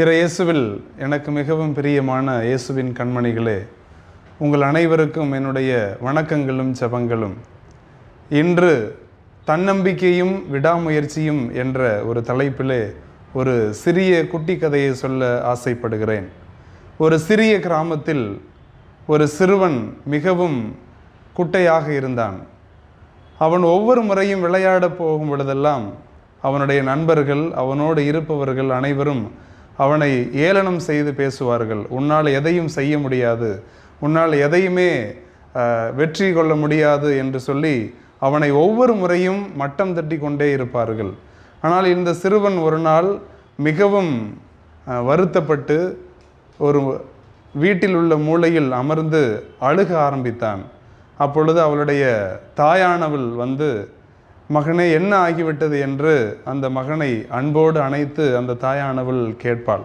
இற இயேசுவில் எனக்கு மிகவும் பிரியமான இயேசுவின் கண்மணிகளே உங்கள் அனைவருக்கும் என்னுடைய வணக்கங்களும் ஜெபங்களும். இன்று தன்னம்பிக்கையும் விடாமுயற்சியும் என்ற ஒரு தலைப்பிலே ஒரு சிறிய குட்டி கதையை சொல்ல ஆசைப்படுகிறேன். ஒரு சிறிய கிராமத்தில் ஒரு சிறுவன் மிகவும் குட்டையாக இருந்தான். அவன் ஒவ்வொரு முறையும் விளையாட போகும் பொழுதெல்லாம் அவனுடைய நண்பர்கள் அவனோடு இருப்பவர்கள் அனைவரும் அவனை ஏளனம் செய்து பேசுவார்கள். உன்னால் எதையும் செய்ய முடியாது. உன்னால் எதையுமே வெற்றி கொள்ள முடியாது என்று சொல்லி அவனை ஒவ்வொரு முறையும் மட்டம் தட்டி கொண்டே இருப்பார்கள். ஆனால் இந்த சிறுவன் ஒரு நாள் மிகவும் வருத்தப்பட்டு ஒரு வீட்டில் உள்ள மூலையில் அமர்ந்து அழுக ஆரம்பித்தான். அப்பொழுது அவளுடைய தாயானவள் வந்து மகனே என்ன ஆகிவிட்டது என்று அந்த மகனை அன்போடு அணைத்து அந்த தாயானவள் கேட்பாள்.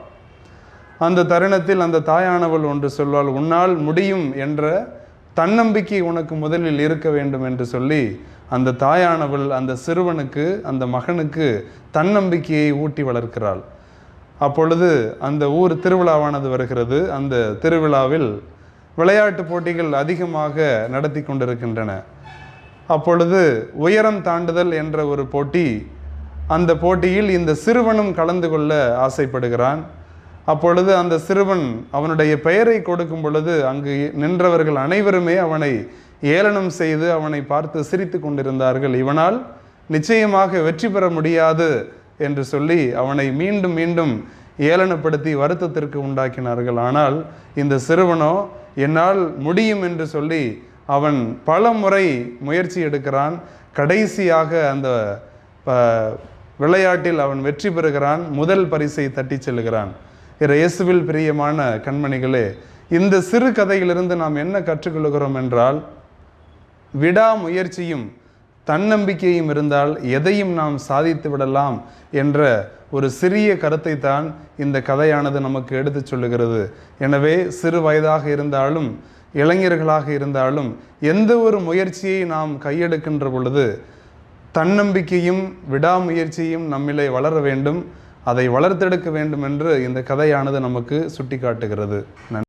அந்த தருணத்தில் அந்த தாயானவள் ஒன்று சொல்வாள் உன்னால் முடியும் என்ற தன்னம்பிக்கை உனக்கு முதலில் இருக்க வேண்டும் என்று சொல்லி அந்த தாயானவள் அந்த சிறுவனுக்கு அந்த மகனுக்கு தன்னம்பிக்கையை ஊட்டி வளர்க்கிறாள். அப்பொழுது அந்த ஊர் திருவிழாவானது வருகிறது. அந்த திருவிழாவில் விளையாட்டு போட்டிகள் அதிகமாக நடத்தி கொண்டிருக்கின்றன. அப்பொழுது உயரம் தாண்டுதல் என்ற ஒரு போட்டி அந்த போட்டியில் இந்த சிறுவனும் கலந்து கொள்ள ஆசைப்படுகிறான். அப்பொழுது அந்த சிறுவன் அவனுடைய பெயரை கொடுக்கும் பொழுது அங்கு நின்றவர்கள் அனைவருமே அவனை ஏளனம் செய்து அவனை பார்த்து சிரித்து கொண்டிருந்தார்கள். இவனால் நிச்சயமாக வெற்றி பெற முடியாது என்று சொல்லி அவனை மீண்டும் மீண்டும் ஏளனப்படுத்தி வருத்தத்திற்கு உண்டாக்கினார்கள். ஆனால் இந்த சிறுவனோ என்னால் முடியும் என்று சொல்லி அவன் பல முறை முயற்சி எடுக்கிறான். கடைசியாக அந்த விளையாட்டில் அவன் வெற்றி பெறுகிறான். முதல் பரிசை தட்டிச் செல்கிறான் இயேசுவில் பிரியமான கண்மணிகளே இந்த சிறு கதையிலிருந்து நாம் என்ன கற்றுக்கொள்கிறோம் என்றால் விடாமுயற்சியும் தன்னம்பிக்கையும் இருந்தால் எதையும் நாம் சாதித்து விடலாம் என்ற ஒரு சிறிய கருத்தை தான் இந்த கதையானது நமக்கு எடுத்துச் சொல்லுகிறது. எனவே சிறு வயதாக இருந்தாலும் இளைஞர்களாக இருந்தாலும் எந்த ஒரு முயற்சியை நாம் கையெடுக்கின்ற பொழுது தன்னம்பிக்கையும் விடாமுயற்சியும் நம்மிலே வளர வேண்டும் அதை வளர்த்தெடுக்க வேண்டும் என்று இந்த கதையானது நமக்கு சுட்டிக்காட்டுகிறது. நன்றி.